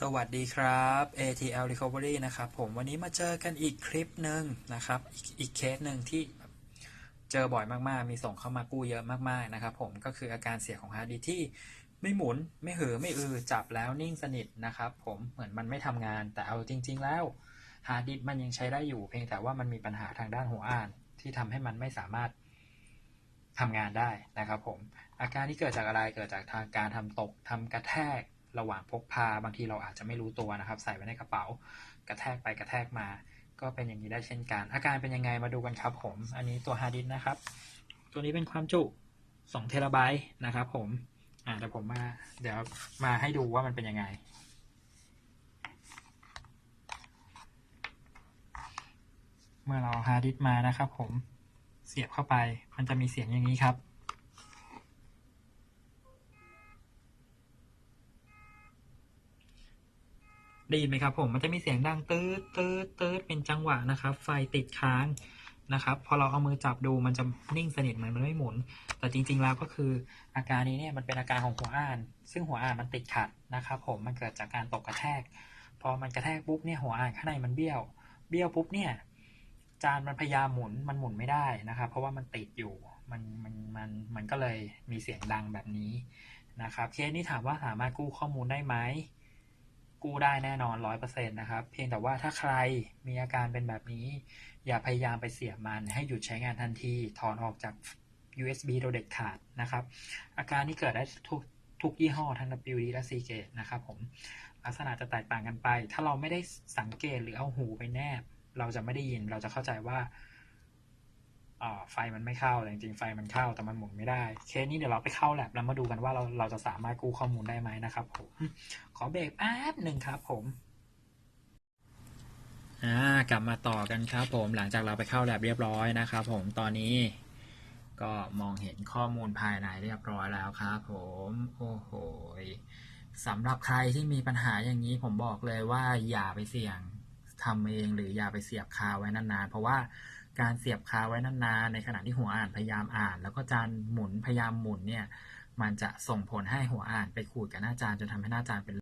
สวัสดีครับ ATL Recovery นะครับผมวันนี้มาเจอกันอีกคลิปหนึ่งนะครับอีกอีกเคสหนึ่งที่เจอบ่อยมากๆ มีส่งเข้ามากู้เยอะมากๆนะครับผมก็คืออาการเสียของฮาร์ดดิที่ไม่หมุนไม่เหือไม่อือจับแล้วนิ่งสนิทนะครับผมเหมือนมันไม่ทำงานแต่เอาจริง ๆ แล้วฮาร์ดดิสก์มันยังใช้ได้อยู่ เพียงแต่ว่ามันมีปัญหาทางด้านหัวอ่าน ที่ทำให้มันไม่สามารถทำงานได้นะครับผมอาการที่เกิดจากอะไรเกิดจากทางการทำตกทำกระแทก ระหว่างพกพาบางทีเราอาจจะไม่รู้ตัวนะครับ ใส่ไว้ในกระเป๋า กระแทกไปกระแทกมา ก็เป็นอย่างนี้ได้เช่นกัน อาการเป็นยังไงมาดูกันครับผม อันนี้ตัวฮาร์ดดิสนะครับ ตัวนี้เป็นความจุ2เทราไบต์นะครับผมอ่าเดี๋ยวผมมา เดี๋ยวมาให้ดูว่ามันเป็นยังไงเมื่อเราฮาร์ดดิสก์มานะครับผมเสียบเข้าไป มันจะมีเสียงอย่างนี้ครับ ได้ยินไหมครับผมมันจะมีเสียงดังตืดตืดตืดเป็นจังหวะนะครับ ไฟติดค้างนะครับพอเราเอามือจับดูมันจะนิ่งสนิทเหมือนมันไม่หมุน แต่จริง ๆ แล้วก็คืออาการนี้เนี่ยมันเป็นอาการของหัวอ่าน ซึ่งหัวอ่านมันติดขัดนะครับ ผมมันเกิดจากการตกกระแทก พอมันกระแทกปุ๊บเนี่ยหัวอ่านข้างในมันเบี้ยว เบี้ยวปุ๊บเนี่ยจานมันพยายามหมุนมันหมุนไม่ได้นะครับ เพราะว่ามันติดอยู่มันมันมันมันก็เลยมีเสียงดังแบบนี้นะครับเคสนี้ถามว่าสามารถกู้ข้อมูลได้ไหม กู้ได้แน่นอนร้อยเปอร์เซ็นต์นะครับ เพียงแต่ว่าถ้าใครมีอาการเป็นแบบนี้ อย่าพยายามไปเสียบมันให้หยุดใช้งานทันที ถอนออกจาก USB โดยเด็ดขาดนะครับ อาการที่เกิดได้ทุกทุกยี่ห้อทั้ง WD และ Seagate นะครับผมลักษณะจะแตกต่างกันไป ถ้าเราไม่ได้สังเกตหรือเอาหูไปแนบ เราจะไม่ได้ยินเราจะเข้าใจว่า ไฟมันไม่เข้าแต่จริงๆไฟมันเข้าแต่มันหมุนไม่ได้ เคสนี้เดี๋ยวเราไปเข้าแลบแล้วมาดูกันว่าเราเราจะสามารถกู้ข้อมูลได้ไหมนะครับผม ขอเบรกแป๊บหนึ่งครับผมอ่ากลับมาต่อกันครับผมหลังจากเราไปเข้าแลบเรียบร้อยนะครับผมตอนนี้ก็มองเห็นข้อมูลภายในเรียบร้อยแล้วครับผมโอ้โหสำหรับใครที่มีปัญหาอย่างนี้ผมบอกเลยว่าอย่าไปเสี่ยงทำเองหรืออย่าไปเสียบคาไว้นานๆ เพราะว่า การเสียบคาไว้นานๆ ในขณะที่หัวอ่านพยายามอ่าน แล้วก็จานหมุนพยายามหมุนเนี่ย มันจะส่งผลให้หัวอ่านไปขูดกับหน้าจานจนทำให้หน้าจานเป็น